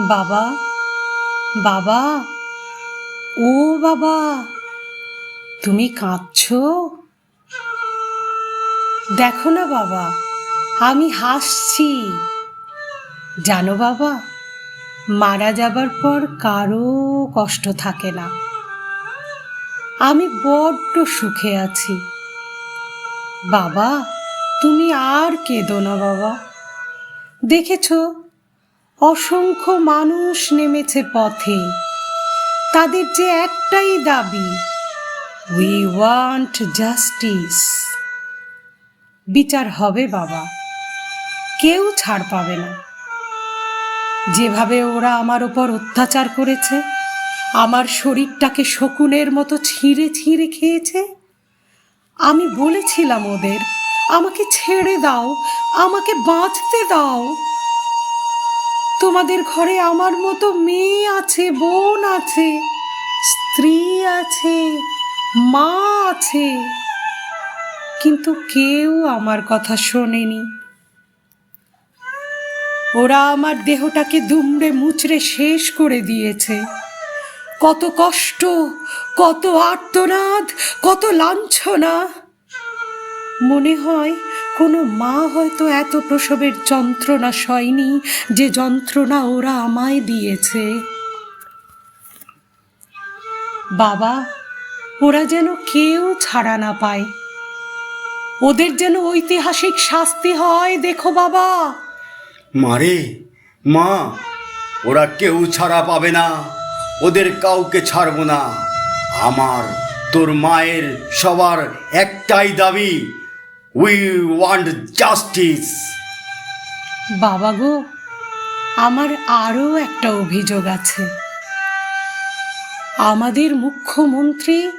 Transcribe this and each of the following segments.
বাবা বাবা, ও বাবা, তুমি কাঁদছো? দেখো না বাবা, আমি হাসছি। জানো বাবা, মারা যাবার পর কারও কষ্ট থাকে না। আমি বড্ড সুখে আছি। বাবা, তুমি আর কেঁদো না বাবা। দেখেছ অসংখ্য মানুষ নেমেছে পথে। তাদের যে একটাই দাবি উই ওয়ান্ট জাস্টিস বিচার হবে বাবা, কেউ ছাড় পাবে না। যেভাবে ওরা আমার ওপর অত্যাচার করেছে, আমার শরীরটাকে শকুনের মতো ছিঁড়ে ছিঁড়ে খেয়েছে, আমি বলেছিলাম ওদের, আমাকে ছেড়ে দাও, আমাকে বাঁচতে দাও। তোমাদের ঘরে আমার মতো মেয়ে আছে, বোন আছে, স্ত্রী আছে, মা আছে। কিন্তু কেউ আমার কথা শোনেনি। ওরা আমার দেহটাকে দুমড়ে মুচড়ে শেষ করে দিয়েছে। কত কষ্ট, কত আর্তনাদ, কত লাঞ্ছনা। মনে হয় কোনো মা হয়তো এত প্রসবের যন্ত্রণা সয়নি যে যন্ত্রণা ওরা আমায় দিয়েছে। বাবা, ওরা যেন কেউ ছাড়া না পায়। ওদের যেন ঐতিহাসিক শাস্তি হয়, দেখো বাবা। মারে মা, ওরা কেউ ছাড়া পাবে না। ওদের কাউকে ছাড়বো না। আমার, তোর মায়ের সবার একটাই দাবি উই ওয়ান্ট জাস্টিস বাবা গো, আমার আরও একটা অভিযোগ আছে। আমাদের মুখ্যমন্ত্রী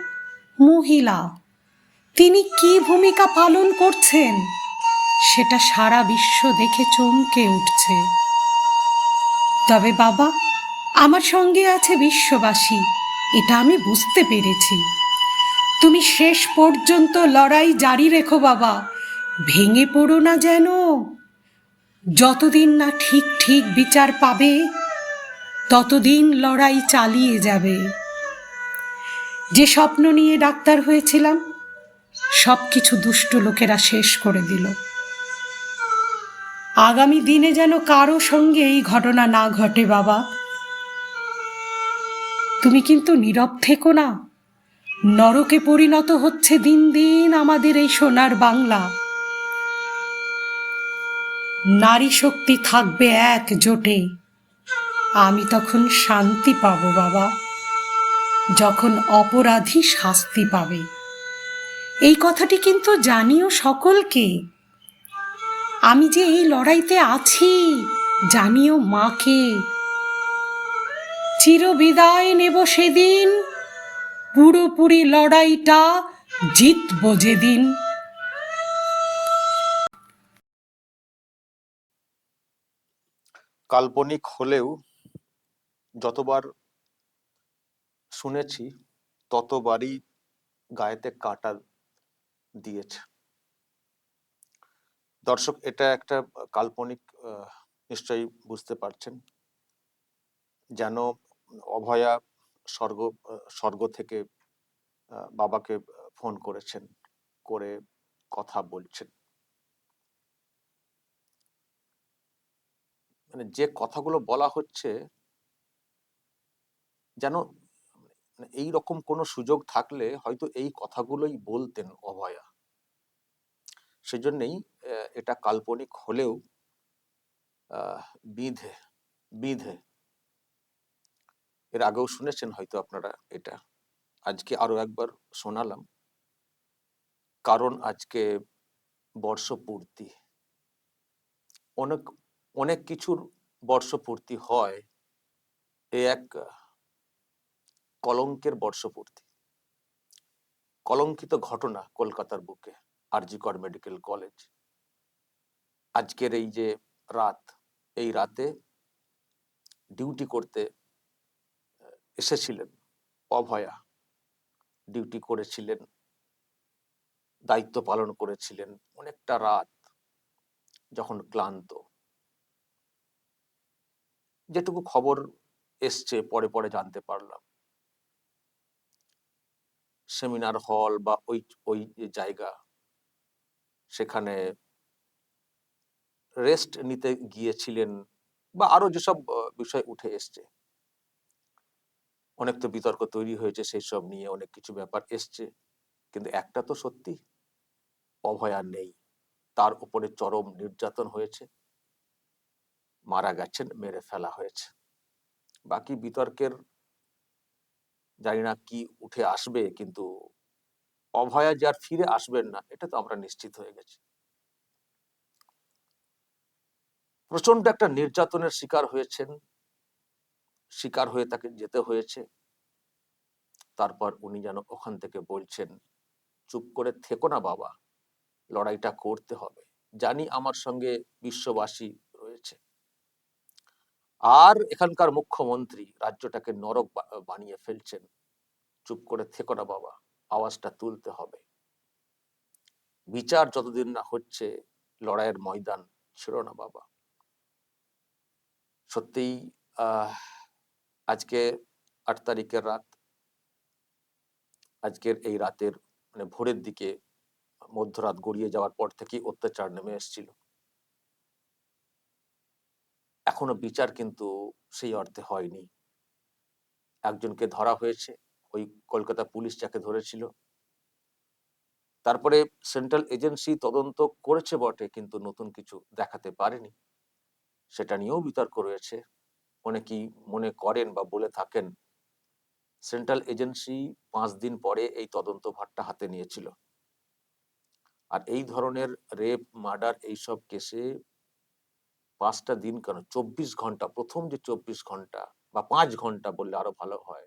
মহিলা, তিনি কি ভূমিকা পালন করছেন? সেটা সারা বিশ্ব দেখে চমকে উঠছে। তবে বাবা, আমার সঙ্গে আছে বিশ্ববাসী, এটা আমি বুঝতে পেরেছি। তুমি শেষ পর্যন্ত লড়াই জারি রেখো বাবা। ভেঙে পড়ো না যেন। যতদিন না ঠিক ঠিক বিচার পাবে, ততদিন লড়াই চালিয়ে যাবে। যে স্বপ্ন নিয়ে ডাক্তার হয়েছিলাম সব কিছু দুষ্ট লোকেরা শেষ করে দিল। আগামী দিনে যেন কারও সঙ্গে এই ঘটনা না ঘটে বাবা। তুমি কিন্তু নীরব থেকো না। নরকে পরিণত হচ্ছে দিন দিন আমাদের এই সোনার বাংলা। নারী শক্তি থাকবে একজোটে আমি তখন শান্তি পাব, বাবা। যখন অপরাধী শাস্তি পাবে। এই কথাটি কিন্তু জানিও সকলকে। আমি যে এই লড়াইতে আছি, জানিও মাকে। চিরবিদায় নেব সেদিন পুরোপুরি লড়াইটা জিতবো যেদিন। কাল্পনিক হলেও যতবার শুনেছি, ততবারই গায়েতে কাটা দিয়েছে। দর্শক, এটা একটা কাল্পনিক নিশ্চয়ই বুঝতে পারছেন। যেন অভয়া স্বর্গ স্বর্গ থেকে বাবাকে ফোন করেছেন, করে কথা বলছেন। মানে যে কথাগুলো বলা হচ্ছে, যেন মানে এই রকম কোনো সুযোগ থাকলে হয়তো এই কথাগুলোই বলতেন অভয়া। সেজন্যই এটা কাল্পনিক হলেও বিধে বিধে এর আগেও শুনেছেন হয়তো আপনারা এটা। আজকে আরও একবার শোনালাম। কারণ আজকে বর্ষপূর্তি। অনেক অনেক কিছুর বর্ষপূর্তি হয়। এ এক কলঙ্কের বর্ষপূর্তি। কলঙ্কিত ঘটনা কলকাতার বুকে, আরজিকর মেডিকেল কলেজ। আজকের এই যে রাত, এই রাতে ডিউটি করতে এসেছিলেন। অভয়া ডিউটি করেছিলেন। দায়িত্ব পালন করেছিলেন। অনেকটা রাত যখন ক্লান্ত। যেটুকু খবর এসছে, পরে পরে জানতে পারলাম। সেমিনার হল বা ওই ওই যে জায়গা, সেখানে রেস্ট নিতে গিয়েছিলেন বা আরও যেসব বিষয় উঠে এসছে। অনেক তো বিতর্ক তৈরি হয়েছে সেই সব নিয়ে অনেক কিছু ব্যাপার এসছে। কিন্তু একটা তো সত্যি, অভয়া নেই। তার উপরে চরম নির্যাতন হয়েছে। মারা গেছেন, মেরে ফেলা হয়েছে। বাকি বিতর্কের জানি না কি উঠে আসবে, কিন্তু অভয়া যে আর ফিরে আসবেন না, এটা তো আমরা নিশ্চিত হয়ে গেছি। প্রচণ্ড একটা নির্যাতনের শিকার হয়েছেন। শিকার হয়ে তাকে যেতে হয়েছে। তারপর উনি যেন ওখান থেকে বলছেন, চুপ করে থেকো না বাবা, লড়াইটা করতে হবে। জানি আমার সঙ্গে বিশ্ববাসী রয়েছে। আর এখানকার মুখ্যমন্ত্রী রাজ্যটাকে নরক বানিয়ে ফেলছেন। চুপ করে থেকো না বাবা, আওয়াজটা তুলতে হবে। বিচার যতদিন না হচ্ছে, লড়াইয়ের ময়দান ছিল না বাবা। সত্যিই, আহ আজকে আট তারিখের রাত। আজকের এই রাতের মানে ভোরের দিকে মধ্যরাত গড়িয়ে যাওয়ার পর থেকেই অত্যাচার নেমে এসেছিল। এখনও বিচার কিন্তু সেই অর্থে হয়নি। একজনকে ধরা হয়েছে, ওই কলকাতা পুলিশ যাকে ধরেছিল। তারপরে সেন্ট্রাল এজেন্সি তদন্ত করেছে বটে, কিন্তু নতুন কিছু দেখাতে পারেনি। সেটা নিয়েও বিতর্ক রয়েছে। অনেকেই মনে করেন বা বলে থাকেন, সেন্ট্রাল এজেন্সি পাঁচ দিন পরে এই তদন্ত ভারটা হাতে নিয়েছিল। আর এই ধরনের রেপ, মার্ডার এইসব কেসে পাঁচটা দিন কেন? চব্বিশ ঘণ্টা, প্রথম যে চব্বিশ ঘণ্টা বা পাঁচ ঘণ্টা বললে আরও ভালো হয়,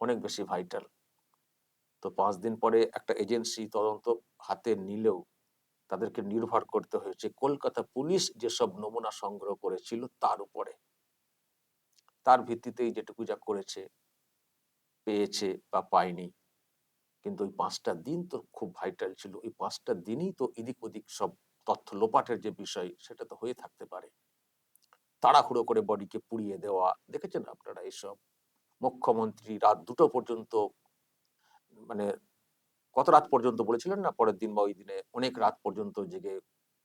অনেক বেশি ভাইটাল তো পাঁচ দিন পরে একটা এজেন্সি তদন্ত হাতে নিলেও তাদেরকে নির্ভর করতে হয়েছে। কলকাতা পুলিশ যেসব নমুনা সংগ্রহ করেছিল তার উপরে। তার ভিত্তিতেই যেটুকু যা করেছে, পেয়েছে বা পায়নি। কিন্তু ওই পাঁচটা দিন তো খুব ভাইটাল ছিল। ওই পাঁচটা দিনই তো এদিক ওদিক সব তথ্য লোপাটের যে বিষয়, সেটা তো হয়ে থাকতে পারে। তাড়াহুড়ো করে বডিকে পুড়িয়ে দেওয়া, দেখেছেন আপনারা এইসব মুখ্যমন্ত্রী রাত দুটো পর্যন্ত মানে কত রাত পর্যন্ত বলেছিলেন না, পরের দিন বা ওই দিনে অনেক রাত পর্যন্ত জেগে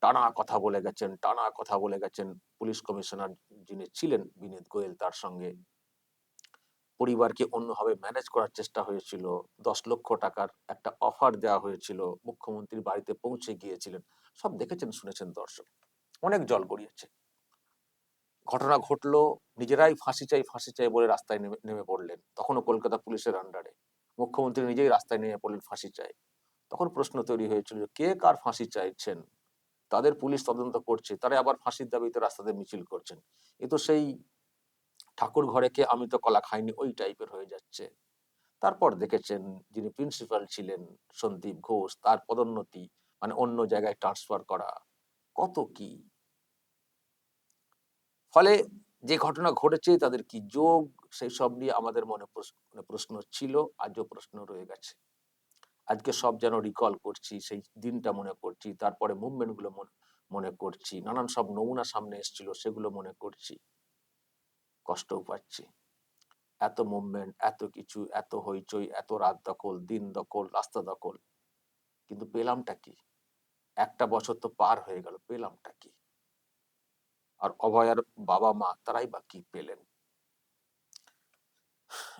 টানা কথা বলে গেছেন, টানা কথা বলে গেছেন পুলিশ কমিশনার যিনি ছিলেন বিনীত গোয়েল তার সঙ্গে। পরিবারকে অন্যভাবে ম্যানেজ করার চেষ্টা হয়েছিল। দশ লক্ষ টাকার একটা অফার দেওয়া হয়েছিল। মুখ্যমন্ত্রীর বাড়িতে পৌঁছে গিয়েছিলেন। সব দেখেছেন, শুনেছেন দর্শক। অনেক জল গড়িয়েছে। ঘটনা ঘটলো, নিজেরাই ফাঁসি চাই ফাঁসি চাই বলে রাস্তায় নেমে নেমে পড়লেন। তখনও কলকাতা পুলিশের আন্ডারে মুখ্যমন্ত্রী নিজেই রাস্তায় নেমে পড়লেন ফাঁসি চাই। তখন প্রশ্ন তৈরি হয়েছিল কে কার ফাঁসি চাইছেন? তাদের পুলিশ তদন্ত করছে, তারা আবার ফাঁসির দাবিতে রাস্তাতে মিছিল করছেন। এ তো সেই ঠাকুর ঘরে কে আমি তো কলা খাইনি, ওই টাইপের হয়ে যাচ্ছে। তারপর দেখেছেন যিনি প্রিন্সিপাল ছিলেন সন্দীপ ঘোষ, তার পদোন্নতি মানে অন্য জায়গায় ট্রান্সফার করা, কত কি? ফলে যে ঘটনা ঘটেছে, তাদের কি যোগ, সেই সব নিয়ে আমাদের মনে প্রশ্ন মানে প্রশ্ন ছিল, আজও প্রশ্ন রয়ে গেছে। আজকে সব যেন রিকল করছি, সেই দিনটা মনে করছি তারপরে মুভমেন্টগুলো মনে- করছি, নানান সব নমুনা সামনে এসেছিল, সেগুলো মনে করছি, কষ্টও পাচ্ছি। এত মুভমেন্ট এত কিছু, এত হইচই, এত রাত দখল, দিন দখল, রাস্তা দখল, কিন্তু পেলামটা কি? একটা বছর তো পার হয়ে গেল, পেলামটা কি? আর অভয়ার বাবা মা, তারাই বা কি পেলেন?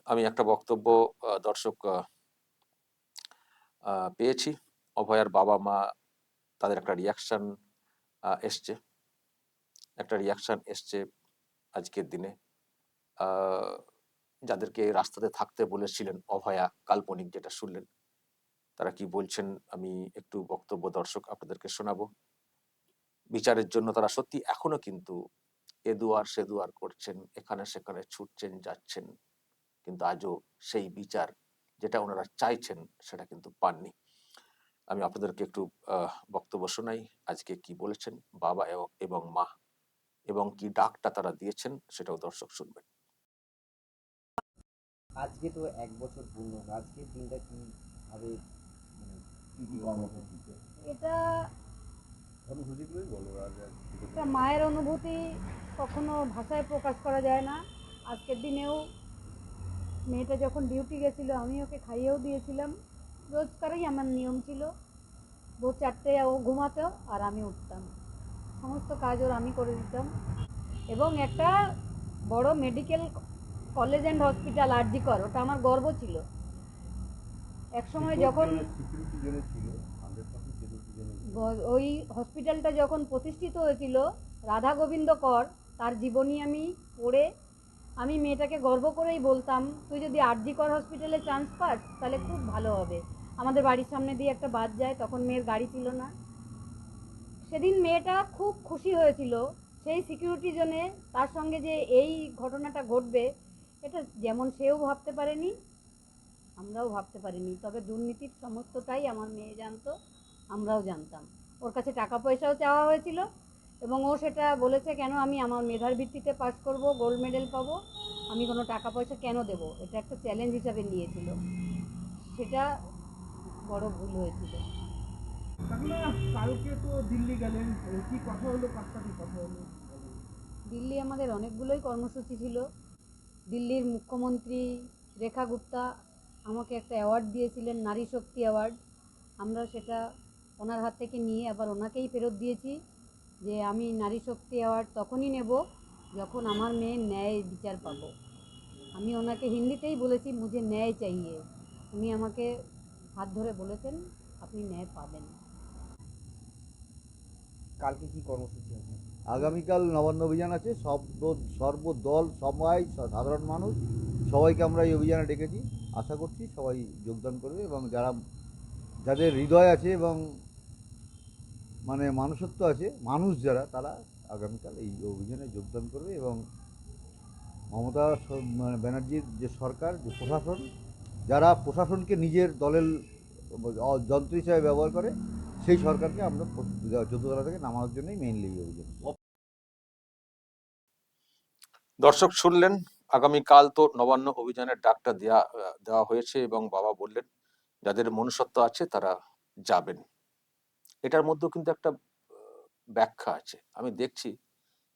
আমি একটা বক্তব্য দর্শক পেয়েছি। অভয়ার বাবা মা তাদের একটা রিয়াকশান এসছে। একটা রিয়াকশন এসছে আজকের দিনে। যাদেরকে রাস্তাতে থাকতে বলেছিলেন অভয়া কাল্পনিক যেটা শুনলেন, তারা কি বলছেন আমি একটু বক্তব্য দর্শক আপনাদেরকে শোনাবো। বিচারের জন্য তারা সত্যি এখনও কিন্তু এ দুয়ার সে দুয়ার করছেন, এখানে সেখানে ছুটছেন, যাচ্ছেন, কিন্তু আজও সেই বিচার যেটা ওনারা চাইছেন সেটা কিন্তু পাননি। আমি আপনাদেরকে একটু বক্তব্য শোনাই। আজকে কি বলেছেন? বাবা এবং- মা। এবং কি ডাকটা তারা দিয়েছেন সেটাও দর্শক শুনবেন। আজকে তো এক বছর পূর্ণ। হলো। আজকের দিনটা কি ভাবে মানে এটা মায়ের অনুভূতি কখনো ভাষায় প্রকাশ করা যায় না। আজকের দিনেও মেয়েটা যখন ডিউটি গেছিল আমি ওকে খাইয়েও দিয়েছিলাম। রোজকারই আমার নিয়ম ছিল ভোর চারটে ও ঘুমাতো আর আমি উঠতাম। সমস্ত কাজ ওর আমি করে দিতাম। এবং একটা বড় medical college and hospital RG Kar ওটা আমার গর্ব ছিল। এক সময় যখন ওই হসপিটালটা যখন প্রতিষ্ঠিত হয়েছিল রাধা গোবিন্দ কর তার জীবনী আমি পড়ে আমি মেয়েটাকে গর্ব করেই বলতাম, তুই যদি আরজি কর হসপিটালে চান্স পাস, তাহলে খুব ভালো হবে। আমাদের বাড়ির সামনে দিয়ে একটা বাস যায়, তখন মেয়ের গাড়ি ছিল না। সেদিন মেয়েটা খুব খুশি হয়েছিল, সেই সিকিউরিটি জোনে তার সঙ্গে যে এই ঘটনাটা ঘটবে, এটা যেমন সেও ভাবতে পারেনি, আমরাও ভাবতে পারিনি। তবে দুর্নীতির সমস্তটাই আমার মেয়ে জানতো, আমরাও জানতাম। ওর কাছে টাকা পয়সাও চাওয়া হয়েছিল এবং ও সেটা বলেছে কেন আমি আমার মেধার ভিত্তিতে পাশ করব গোল্ড মেডেল পাবো? আমি কোনো টাকা পয়সা কেন দেব? এটা একটা চ্যালেঞ্জ হিসাবে নিয়েছিল। সেটা বড় ভুল হয়েছিল। কালকে তো দিল্লি গেলেন কি কথা হলো? কথা হলো? দিল্লি আমাদের অনেকগুলোই কর্মসূচি ছিল। দিল্লির মুখ্যমন্ত্রী রেখা গুপ্তা আমাকে একটা অ্যাওয়ার্ড দিয়েছিলেন নারী শক্তি অ্যাওয়ার্ড আমরা সেটা ওনার হাত থেকে নিয়ে আবার ওনাকেই ফেরত দিয়েছি। যে আমি নারী শক্তি অ্যাওয়ার্ড তখনই নেব যখন আমার মেয়ে ন্যায় বিচার পাব। আমি ওনাকে হিন্দিতেই বলেছি, মুঝে ন্যায় চাইয়ে। উনি আমাকে হাত ধরে বলেছেন, আপনি ন্যায় পাবেন। কালকে কি কর্মসূচি আছে আগামীকাল নবান্ন অভিযান আছে, সব সর্বদল, সবাই সাধারণ মানুষ, সবাইকে আমরা এই অভিযানে ডেকেছি। আশা করছি সবাই যোগদান করবে এবং যারা যাদের হৃদয় আছে এবং মানে মানুষত্ব আছে, মানুষ যারা, তারা আগামীকাল এই অভিযানে যোগদান করবে এবং মমতা মানে ব্যানার্জির যে সরকার, যে প্রশাসন, যারা প্রশাসনকে নিজের দলের যন্ত্র হিসাবে ব্যবহার করে, সেই সরকারকে আমরা চোদ্দতলা থেকে নামানোর জন্যই মেইনলি এই অভিযান। দর্শক শুনলেন, আগামীকাল তো নবান্ন অভিযানের ডাকটা দেওয়া দেওয়া হয়েছে এবং বাবা বললেন, যাদের মনুষ্যত্ব আছে তারা যাবেন। এটার মধ্যেও কিন্তু একটা ব্যাখ্যা আছে। আমি দেখছি,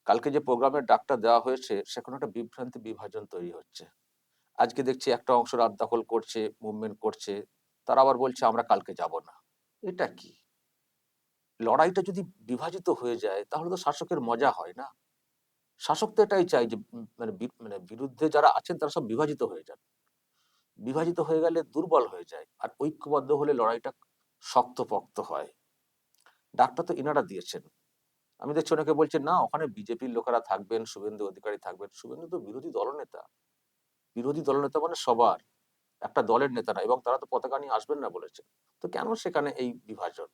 কালকে যে প্রোগ্রামের ডাকটা দেওয়া হয়েছে, সেখানে একটা বিভ্রান্তি বিভাজন তৈরি হচ্ছে। আজকে দেখছি একটা অংশ রাত দখল করছে মুভমেন্ট করছে, তারা আবার বলছে, আমরা কালকে যাব না। এটা কি? লড়াইটা যদি বিভাজিত হয়ে যায়, তাহলে তো শাসকের মজা হয় না। শাসক তো এটাই চাই যে মানে মানে বিরুদ্ধে যারা আছেন, তারা সব বিভাজিত হয়ে যান। বিভাজিত হয়ে গেলে দুর্বল হয়ে যায়, আর ঐক্যবদ্ধ হলে লড়াইটা শক্তপোক্ত হয়। ডাকটা তো ইনারা দিয়েছেন। আমি দেখছি অনেকে বলছেন, না, ওখানে বিজেপির লোকেরা থাকবেন, শুভেন্দু অধিকারী থাকবেন। শুভেন্দু তো বিরোধী দলনেতা। বিরোধী দলনেতা মানে সবার, একটা দলের নেতারা এবং তারা তো পতাকা নিয়ে আসবেন না বলেছে। তো কেন সেখানে এই বিভাজন?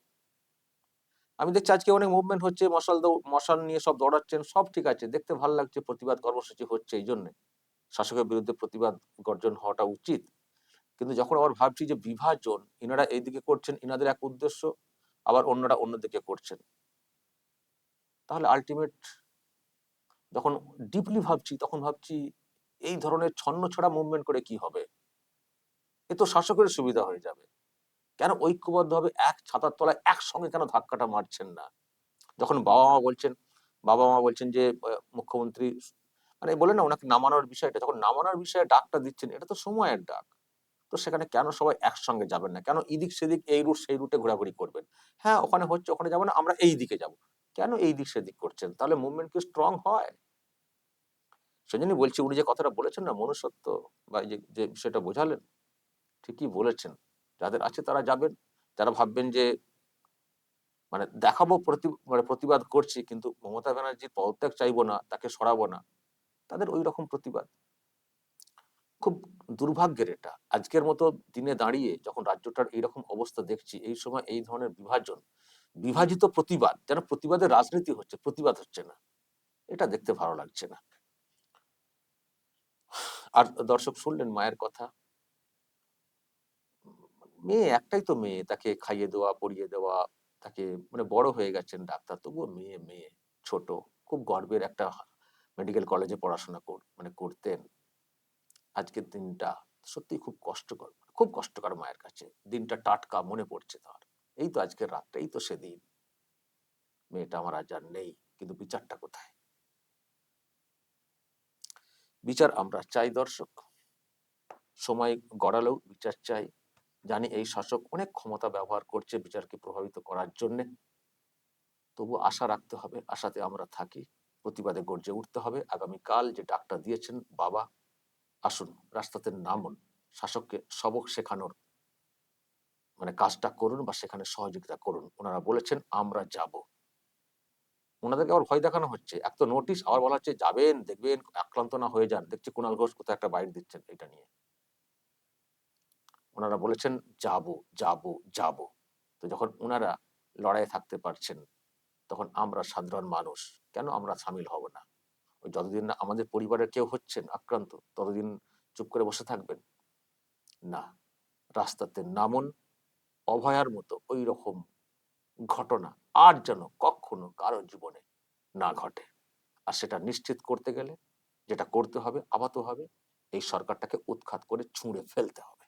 আমি দেখছি আজকে অনেক মুভমেন্ট হচ্ছে, মশাল মশাল নিয়ে সব দৌড়াচ্ছেন, সব ঠিক আছে, দেখতে ভালো লাগছে, প্রতিবাদ কর্মসূচি হচ্ছে এই জন্যে। শাসকের বিরুদ্ধে প্রতিবাদ গর্জন হওয়াটা উচিত। কিন্তু যখন আবার ভাবছি যে বিভাজন, ইনারা এইদিকে করছেন, ইনাদের এক উদ্দেশ্য আবার অন্যরা অন্যদিকে করছেন। তাহলে আলটিমেট যখন ডিপলি ভাবছি, তখন ভাবছি এই ধরনের ছন্ন ছড়া মুভমেন্ট করে কি হবে? এ তো শাসকের সুবিধা হয়ে যাবে। কেন ঐক্যবদ্ধ হবে এক ছাতার তলায় একসঙ্গে কেন ধাক্কাটা মারছেন না? যখন বাবা মা বলছেন বাবা মা বলছেন যে মুখ্যমন্ত্রী মানে বলে না, ওনাকে নামানোর বিষয়টা, যখন নামানোর বিষয়ে ডাকটা দিচ্ছেন, এটা তো সময়ের ডাক। তো সেখানে কেন সবাই একসঙ্গে যাবেন না? কেন এদিক সেদিক এই রুট সেই রুটে ঘোরাঘুরি করবেন? হ্যাঁ ওখানে হচ্ছে ওখানে যাব না, আমরা এই দিকে যাব। কেন এই দিক সেদিক করছেন? তাহলে মুভমেন্ট কি স্ট্রং হয়? সেজন্যই বলছি, উনি যে কথাটা বলেছেন না, মনুষ্যত্ব বা যে যে বিষয়টা বোঝালেন, ঠিকই বলেছেন। যাদের আছে তারা যাবেন, যারা ভাববেন যে মানে দেখাবো প্রতি মানে প্রতিবাদ করছি, কিন্তু মমতা ব্যানার্জির পদত্যাগ চাইব না, তাকে সরাবো না, তাদের ওই রকম প্রতিবাদ। খুব দুর্ভাগ্যের এটা। আজকের মতো দিনে দাঁড়িয়ে যখন রাজ্যটার এইরকম অবস্থা দেখছি এই সময় এই ধরনের বিভাজন বিভাজিত প্রতিবাদ যেন প্রতিবাদের রাজনীতি হচ্ছে প্রতিবাদ হচ্ছে না। এটা দেখতে ভালো লাগছে না। আর দর্শক শুনলেন মায়ের কথা? মেয়ে একটাই তো মেয়ে তাকে খাইয়ে দেওয়া পড়িয়ে দেওয়া তাকে মানে বড় হয়ে গেছেন ডাক্তার তবুও মেয়ে মেয়ে ছোট খুব গর্বের একটা মেডিকেল কলেজে পড়াশোনা কর মানে করতেন। আজকের দিনটা সত্যি খুব কষ্টকর খুব কষ্টকর মায়ের কাছে। দিনটা টাটকা মনে পড়ছে তার। এই তো আজকের রাতটা, এই তো সেদিন। মেয়েটা আমার আজ আর নেই, কিন্তু বিচারটা কোথায়? বিচার আমরা চাই দর্শক। সময় গড়ালেও বিচার চাই। জানি এই শাসক অনেক ক্ষমতা ব্যবহার করছে বিচারকে প্রভাবিত করার জন্যে। তবু আশা রাখতে হবে, আশাতে আমরা থাকি। প্রতিবাদে গর্জে উঠতে হবে। আগামীকাল যে ডাকটা দিয়েছেন বাবা আসুন, রাস্তাতে নামুন, শাসককে সবক শেখানোর মানে কাজটা করুন বা সেখানে সহযোগিতা করুন। ওনারা বলেছেন, আমরা যাব। ওনাদেরকে আবার ভয় দেখানো হচ্ছে। এক তো নোটিশ আবার বলা হচ্ছে, যাবেন, দেখবেন, আক্রান্ত না হয়ে যান। দেখছি কুণাল ঘোষ কোথাও একটা বাইট দিচ্ছেন এটা নিয়ে। ওনারা বলেছেন, যাব যাব যাব। তো যখন ওনারা লড়াইয়ে থাকতে পারছেন, তখন আমরা সাধারণ মানুষ, কেন আমরা সামিল হব না? যতদিন না আমাদের পরিবারের কেউ হচ্ছেন আক্রান্ত, ততদিন চুপ করে বসে থাকবেন। না, রাস্তাতে নামন, অভয়ার মতো ওই রকম ঘটনা আর যেন কখনো কারও জীবনে না ঘটে। আর সেটা নিশ্চিত করতে গেলে যেটা করতে হবে আপাতত হবে এই সরকারটাকে উৎখাত করে ছুঁড়ে ফেলতে হবে।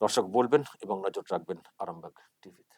দর্শক বলবেন এবং নজর রাখবেন আরামবাগ টিভিতে।